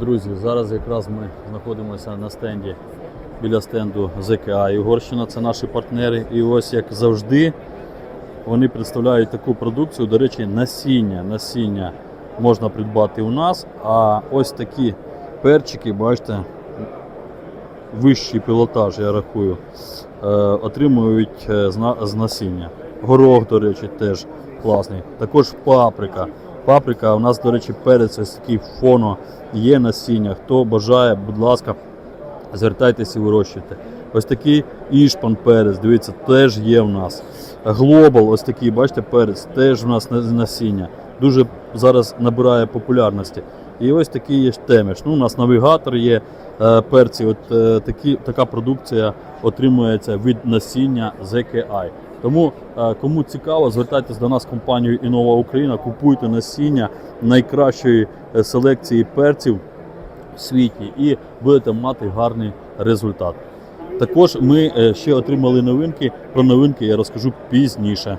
Друзі, зараз якраз ми знаходимося на стенді біля стенду ЗКА Угорщина, це наші партнери. І ось як завжди вони представляють таку продукцію. До речі, насіння. Насіння можна придбати у нас. А ось такі перчики, бачите, вищий пілотаж, я рахую, е, отримують е, з насіння. Горох, до речі, теж класний. Також паприка. Паприка, у нас, до речі, перець ось такий фоно є насіння. Хто бажає, будь ласка, звертайтеся і вирощуйте. Ось такий ішпан перець, дивіться, теж є в нас. Глобал, ось такий, бачите, перець, теж в нас насіння. Дуже зараз набирає популярності. І ось такий є темеш. Ну, у нас навігатор є е, перці. От е, такі, така продукція отримується від насіння ZKI. Тому е, кому цікаво, звертайтесь до нас компанію Інова Україна, купуйте насіння найкращої селекції перців в світі і будете мати гарний результат. Також ми ще отримали новинки. Про новинки я розкажу пізніше.